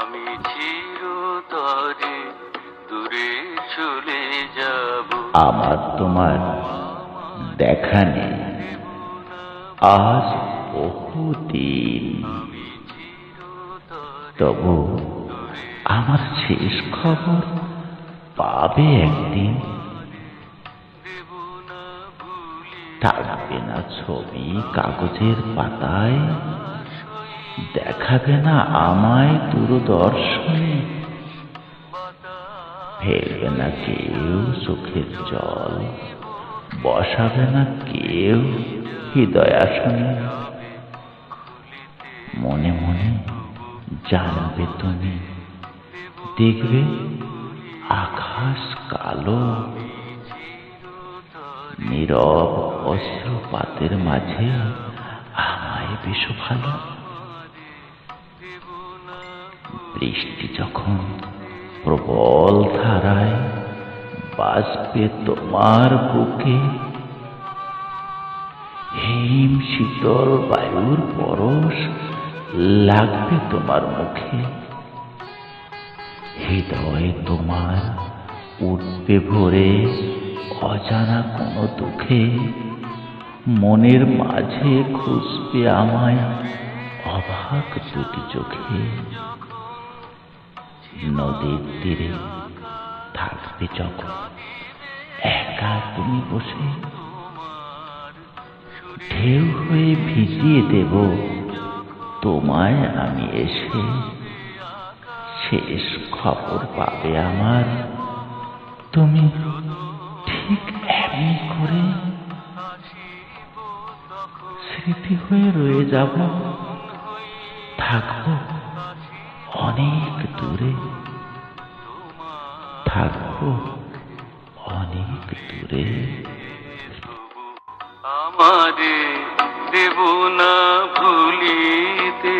আমি চিরতরে দূরে চলে যাব। আমার তোমার দেখা নেই। আজ বহুদিন। তবু আমার শেষ খবর পাবে একদিন। থাকবে না ছবি কাগজের পাতায়। দেখাবে না আমায় দূরদর্শনে? ফেলবে না কেউ চোখের জল? বসাবে না কেউ হৃদয় আসনে মনে মনে জানবে তুমি। দেখবে আকাশ কালো। নীরব অস্ত্রপাতের মাঝে আমায় বেশ ভালো বৃষ্টি যখন প্রবল ধারায় বাজবে তোমার বুকে, হিম শীতল বায়ুর পরশ লাগবে তোমার মুখে। হৃদয় তোমার উঠবে ভরে অজানা কোনো দুঃখে, মনের মাঝে খুঁজবে আমায় অবাক দুটি চোখে। নদীর তীরে থাকবে যখন একা তুমি বসে ঢেউ হয়ে ভিজিয়ে দেব। তোমায় আমি এসে শেষ খবর পাবে আমার। তুমি ঠিক এমনি করে স্মৃতি হয়ে রয়ে যাব। থাকব অনেক দূরে থাকব অনেক দূরে। আমাদের দেব না ভুলিতে।